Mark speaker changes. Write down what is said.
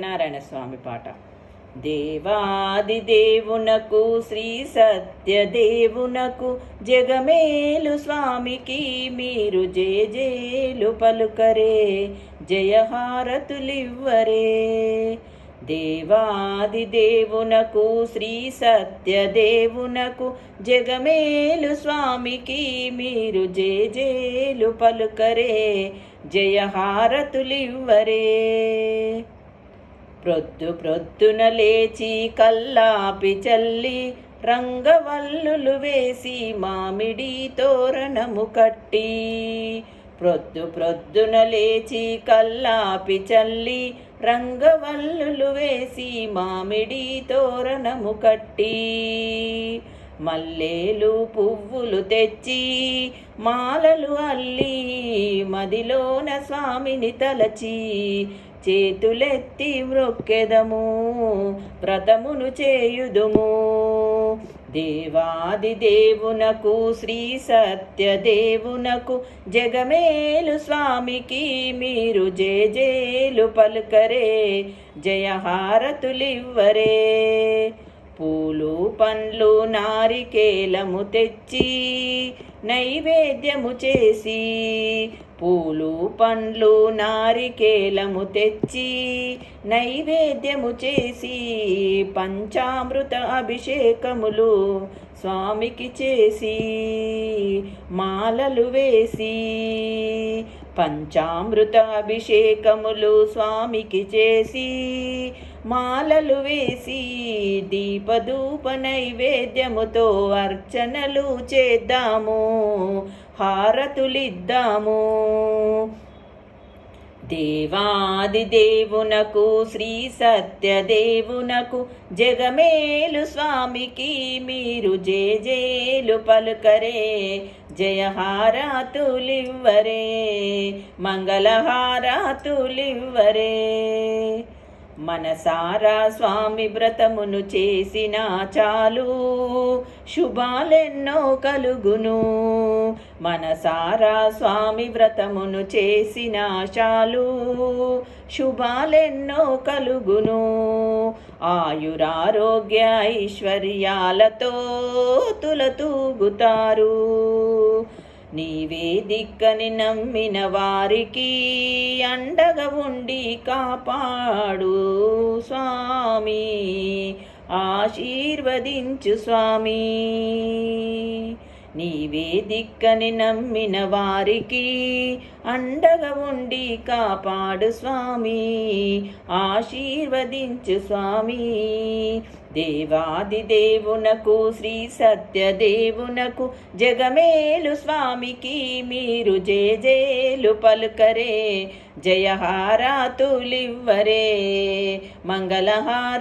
Speaker 1: నారాయణ స్వామి పాట. దేవాది దేవునకు శ్రీ సత్య దేవునకు జగమేలు స్వామికి మీరు జేజేలు పలుకరే జయహారతులివ్వరే. దేవాది దేవునకు శ్రీ సత్య దేవునకు జగమేలు స్వామికి మీరు జేజేలు పలుకరే జయహారతులివ్వరే. ప్రొద్దు ప్రొద్దున లేచి కల్లాపి చల్లి రంగవల్లులు వేసి మామిడి తోరణము కట్టి. ప్రొద్దు ప్రొద్దున లేచి కల్లాపి చల్లి రంగవల్లులు వేసి మామిడి తోరణము కట్టి. మల్లేలు పువ్వులు తెచ్చి మాలలు అల్లి మదిలోన స్వామిని తలచి చేతులెత్తి మ్రొక్కెదము వ్రతమును చేయుదుము. దేవాది దేవునకు శ్రీ సత్య దేవునకు జగమేలు స్వామికి మీరు జేజేలు పలుకరే జయహారతులివ్వరే. పూలు పండ్లు నారికేలము తెచ్చి నైవేద్యము చేసి పూలు పండ్లు నారికేలము తెచ్చి నైవేద్యము చేసి పంచామృత అభిషేకములు స్వామికి చేసి మాలలు వేసి పంచామృత అభిషేకములు స్వామికి చేసి మాలలు వేసి దీపధూప నైవేద్యముతో అర్చనలు చేద్దాము. హారతులిద్దాము. దేవాది దేవునకు శ్రీ సత్యదేవునకు జగమేలు స్వామికి మీరు జేజేలు పలుకరే జయహారాతులివ్వరే మంగళహారాతులివ్వరే. మనసారా స్వామి వ్రతమును చేసిన చాలు. శుభాలెన్నో కలుగును. మనసారా స్వామి వ్రతమును చేసిన చాలు. శుభాలెన్నో కలుగును. ఆయురారోగ్య ఐశ్వర్యాలతో తులతూగుతారు. నీవే దిక్కని నమ్మిన వారికి అండగా ఉండి కాపాడు స్వామి. ఆశీర్వదించు స్వామి. నీవే దిక్కని నమ్మిన వారికి అండగా ఉండి కాపాడు స్వామి. ఆశీర్వదించు స్వామి. దేవాది దేవునకు శ్రీ సత్యదేవునకు జగమేలు స్వామికి మీరు జేజేలు పలుకరే. జయహారాతులివ్వరే మంగళహారాతులివ్వరే